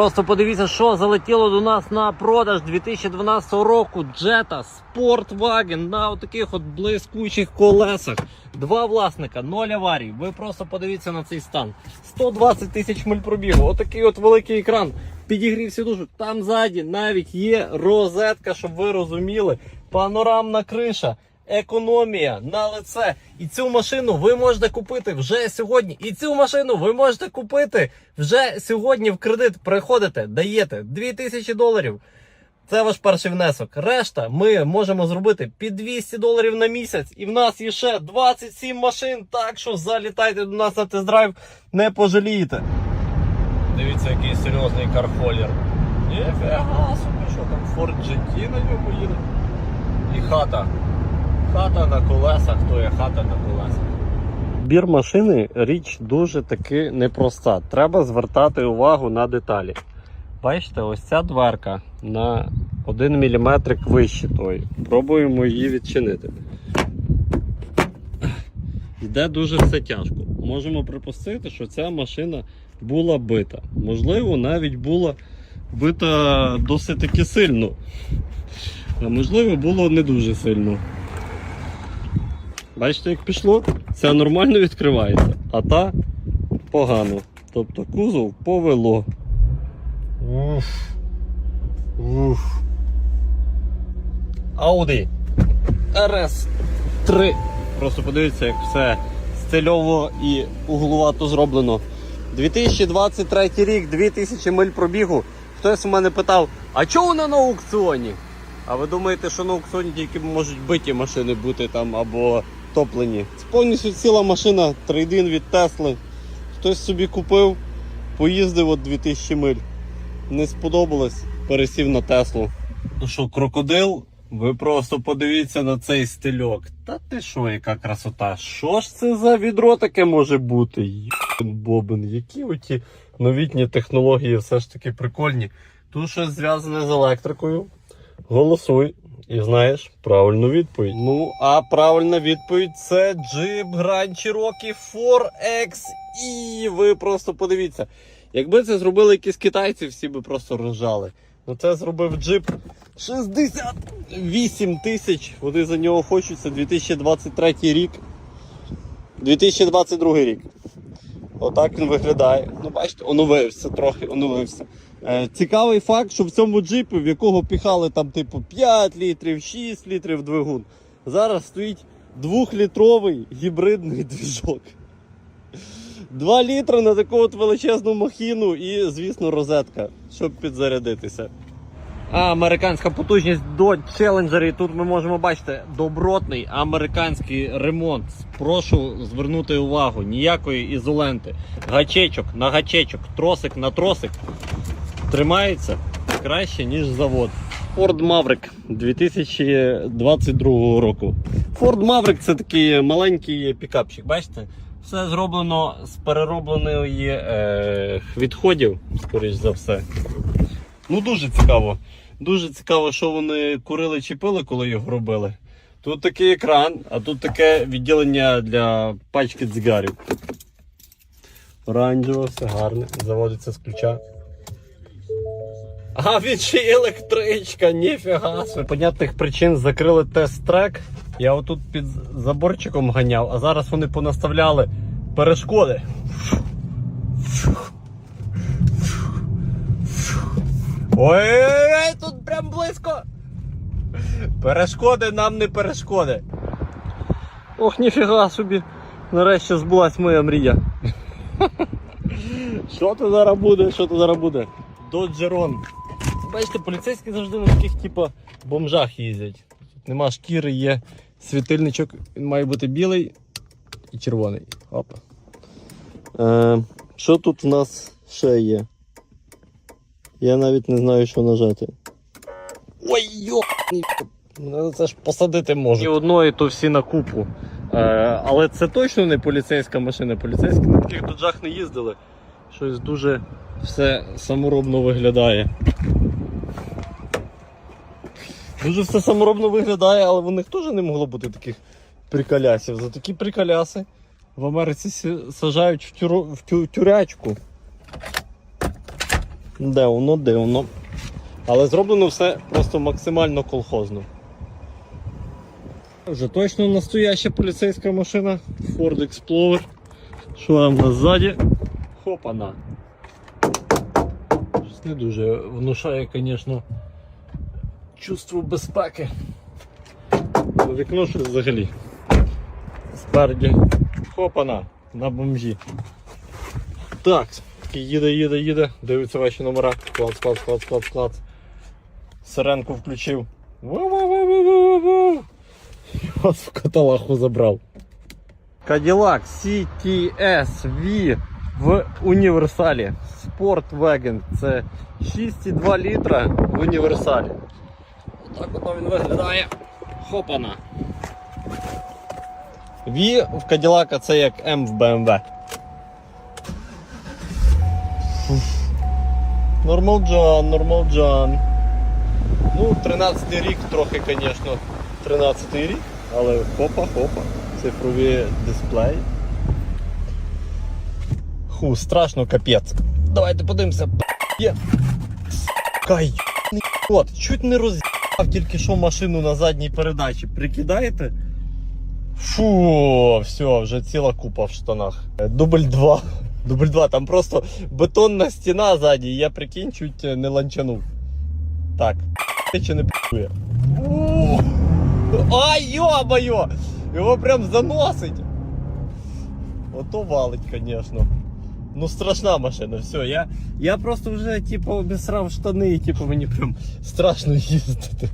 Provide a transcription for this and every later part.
просто подивіться, що залетіло до нас на продаж 2012 року Jetta Sportwagen на таких от блискучих колесах. Два власника, ноль аварій. Ви просто подивіться на цей стан. 120 тисяч миль пробігу. Отакий от великий екран. Підігрів сідушок. Там ззаді навіть є розетка, щоб ви розуміли. Панорамна криша. Економія на лице. І цю машину ви можете купити вже сьогодні. І цю машину ви можете купити вже сьогодні в кредит. Приходите, даєте 2000 доларів. Це ваш перший внесок. Решта ми можемо зробити під 200 доларів на місяць. І в нас є ще 27 машин. Так що залітайте до нас на тест-драйв, не пожалієте. Дивіться, який серйозний кархолір. Ніфіга собі, що там Ford GT на ньому їде. І хата. Хата на колесах, то є хата на колесах. Бір машини річ дуже таки непроста. Треба звертати увагу на деталі. Бачите, ось ця дверка на 1 мм вище тої. Пробуємо її відчинити. Йде дуже все тяжко. Можемо припустити, що ця машина була бита. Можливо, навіть була бита досить таки сильно. А можливо, було не дуже сильно. Бачите, як пішло? Ця нормально відкривається, а та погано. Тобто кузов повело. Уф. Уф. Audi RS3. Просто подивіться, як все стильово і углувато зроблено. 2023 рік, 2000 миль пробігу. Хтось у мене питав, а чого вона на аукціоні? А ви думаєте, що на аукціоні тільки можуть биті машини бути там або топлені? Це повністю ціла машина, трейдин від Тесли. Хтось собі купив, поїздив от 2000 миль. Не сподобалось, пересів на Теслу. Ну що, крокодил? Ви просто подивіться на цей стильок. Та ти що, яка красота? Що ж це за відро таке може бути? Йобен бобен, які оті новітні технології все ж таки прикольні. Тут щось зв'язане з електрикою. Голосуй і знаєш правильну відповідь. Ну, а правильна відповідь це Jeep Grand Cherokee 4XE. Ви просто подивіться. Якби це зробили якісь китайці, всі би просто ржали. Ну це зробив джип 68 тисяч. Вони за нього хочуться 2023 рік. 2022 рік. Отак він виглядає. Ну, бачите, оновився трохи, оновився. Е, цікавий факт, що в цьому джипі, в якого піхали там типу 5 літрів, 6 літрів двигун, зараз стоїть 2-літровий гібридний двіжок. 2 літри на таку от величезну махіну і, звісно, розетка, щоб підзарядитися. А американська потужність до Challenger. І Тут ми можемо бачити добротний американський ремонт. Прошу звернути увагу, ніякої ізоленти. Гачечок на гачечок, тросик на тросик. Тримається краще, ніж завод. Ford Maverick 2022 року. Ford Maverick це такий маленький пікапчик, бачите? Все зроблено з переробленої е, відходів, скоріш за все. Ну дуже цікаво. Дуже цікаво, що вони курили чи пили, коли його робили. Тут такий екран, а тут таке відділення для пачки дзигарів. Оранжево, все гарне, заводиться з ключа. А він ще й електричка, ніфіга. З понятних причин закрили тест-трек. Я отут під заборчиком ганяв, а зараз вони понаставляли перешкоди. Ой-ой-ой, тут прям близько. Перешкоди нам не перешкоди. Ох, ніфіга собі. Нарешті збулась моя мрія. Що то зараз буде? Що то зараз буде? Доджерон. Бачите, поліцейські завжди на таких, типу, бомжах їздять. Нема шкіри, є світильничок, він має бути білий і червоний. Опа. Е, що тут в нас ще є? Я навіть не знаю, що нажати. Ой, йо! Мене це ж посадити можуть. І одної, то всі на купу. Е, але це точно не поліцейська машина. Поліцейські на таких доджах не їздили. Щось дуже все саморобно виглядає. Дуже все саморобно виглядає, але в них теж не могло бути таких приколясів. За такі приколяси в Америці сажають в, тюру, в тю, тюрячку. Дивно, дивно. Але зроблено все просто максимально колхозно. Вже точно настояща поліцейська машина Ford Explorer. Що там у нас ззаді? Хопана. Не дуже внушає, звісно, чувство безпеки. Вікно щось взагалі. Спереді. Хопана на бомжі. Так, їде, їде, їде, дивиться ваші номера. Клац, клац, клац, клац, клац. Сиренку включив. Ву-ву-ву-ву-ву-ву. Вас в каталаху забрав. Cadillac CTS-V в універсалі. Sportwagen. Це 6,2 літра в універсалі. Отак от він виглядає. Хопана. V в Cadillac це як M в BMW. Нормалджан, нормалджан. Ну, 13 рік трохи, звісно, 13 рік, але хопа-хопа. Цифрові дисплеї. Ху, страшно капець. Давайте подивимося. Є. Кай. От, чуть не роз'їхав тільки що машину на задній передачі. Прикидаєте? Фу, все, вже ціла купа в штанах. Е, Дубль 2. Дубль 2, там просто бетонна стіна ззаді, я прикинь, чуть не ланчанув. Так, чи не п'є. Ай, йо-моє! Його прям заносить. Ото валить, звісно. Ну страшна машина, все, я, я просто вже типу обісрав штани і типу мені прям страшно їздити.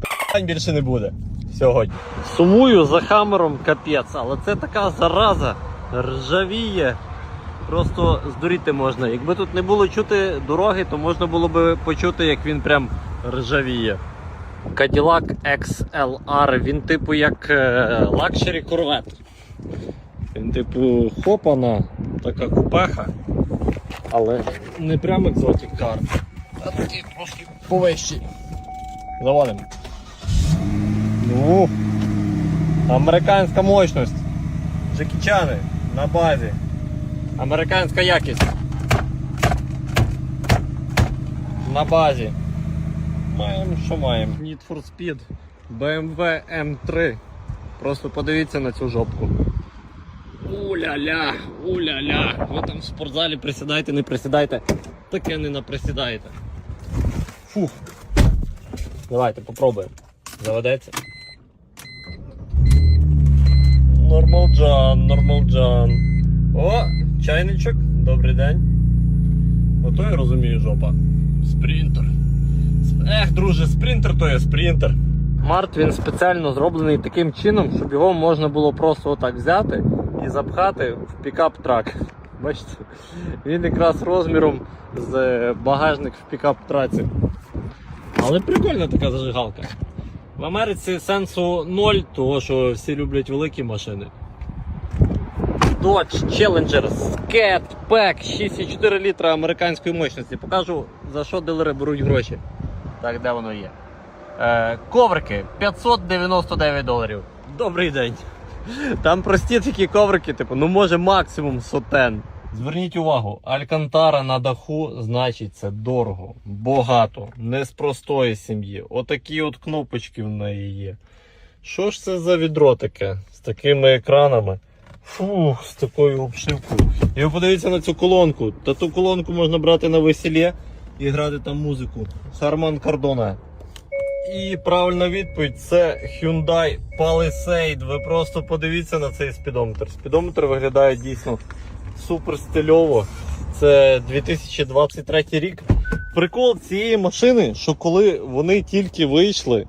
Питань більше не буде сьогодні. Сумую за хамером капець, але це така зараза ржавіє. Просто здуріти можна. Якби тут не було чути дороги, то можна було би почути, як він прям ржавіє. Cadillac XLR, він типу як лакшері корвет. Він типу хопана, така купеха, але не прям екзотик кар. А такий трошки повищий. Заводимо. Ну, американська мощність. Джекічани на базі. Американська якість. На базі. Маємо, що маємо. Need for Speed. BMW M3. Просто подивіться на цю жопку. Уля-ля, уля-ля. Ви там в спортзалі присідайте, не присідайте. Таке не наприсідаєте. Фух. Давайте попробуємо. Заведеться. Нормалджан, нормалджан. О, чайничок, добрий день. Ото я розумію жопа. Спринтер. Ех, друже, спринтер то є спринтер. Март він спеціально зроблений таким чином, щоб його можна було просто отак взяти і запхати в пікап-трак. Бачите? Він якраз розміром з е, багажник в пікап-траці. Але прикольна така зажигалка. В Америці сенсу ноль, того що всі люблять великі машини. Dodge Challenger Scat Pack 6,4 літра американської мощності. Покажу за що дилери беруть гроші. Так, де воно є? Е, коврики 599 доларів. Добрий день. Там прості такі коврики, типу, ну може максимум сотен. Зверніть увагу, алькантара на даху, значить це дорого, багато, не з простої сім'ї. Отакі от кнопочки в неї є. Що ж це за відро таке з такими екранами? Фух, з такою обшивкою. І подивіться на цю колонку. Та ту колонку можна брати на весілля і грати там музику. Харман Кардона. І правильна відповідь це Hyundai Palisade. Ви просто подивіться на цей спідометр. Спідометр виглядає дійсно супер стильово. Це 2023 рік. Прикол цієї машини, що коли вони тільки вийшли,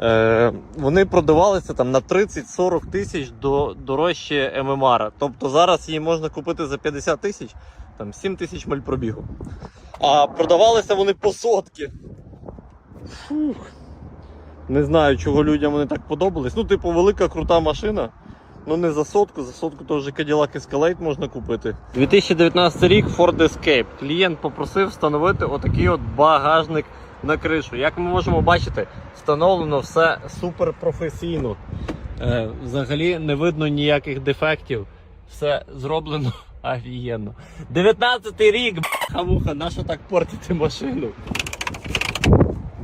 е, вони продавалися там на 30-40 тисяч до дорожче ММР. Тобто зараз її можна купити за 50 тисяч, там 7 тисяч миль пробігу. А продавалися вони по сотки. Фух. Не знаю, чого людям вони так подобались. Ну, типу, велика крута машина. Ну не за сотку, за сотку то вже Cadillac Escalade можна купити. 2019 рік Ford Escape. Клієнт попросив встановити отакий от багажник на кришу. Як ми можемо бачити, встановлено все супер професійно. Е, взагалі не видно ніяких дефектів. Все зроблено Офігенно. 19-й рік, бляха-муха, нащо так портити машину?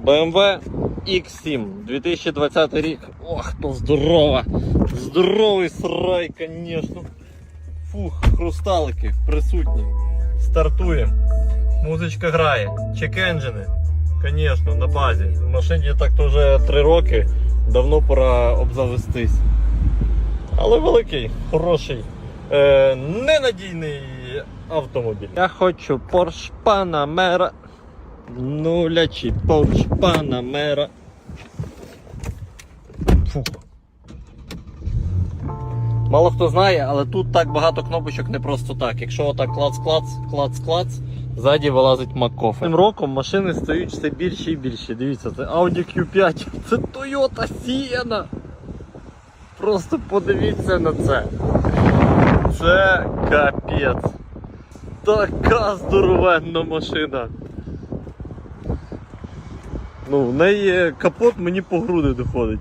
BMW X7, 2020 рік. Ох, то здорова. Здоровий срай, звісно. Фух, хрусталики присутні. Стартуємо. Музичка грає. Чек-енджини. Звісно, на базі. В машині так то вже 3 роки. Давно пора обзавестись. Але великий, хороший, е, ненадійний автомобіль. Я хочу Porsche Panamera. Нулячий Porsche Panamera. Фух. Мало хто знає, але тут так багато кнопочок не просто так. Якщо отак клац-клац, клац-клац, ззаді вилазить Макофе. Цим роком машини стають все більше і більше. Дивіться, це Audi Q5, це Toyota Sienna. Просто подивіться на це. Це капець. Така здоровенна машина. Ну, в неї капот мені по груди доходить.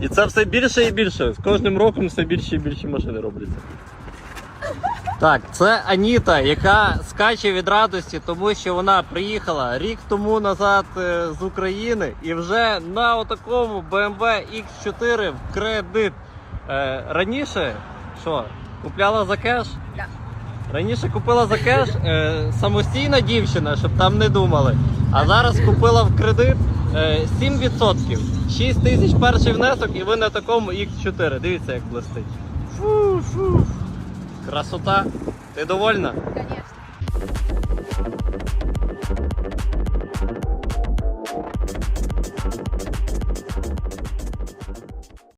І це все більше і більше. З кожним роком все більше і більше машини робляться. Так, це Аніта, яка скаче від радості, тому що вона приїхала рік тому назад е, з України і вже на отакому BMW X4 в кредит. Е, раніше що, купляла за кеш? Раніше купила за кеш е, самостійна дівчина, щоб там не думали. А зараз купила в кредит е, 7%. 6 тисяч перший внесок і ви на такому X4. Дивіться, як блистить. Фу, фу. Красота. Ти довольна? Конечно.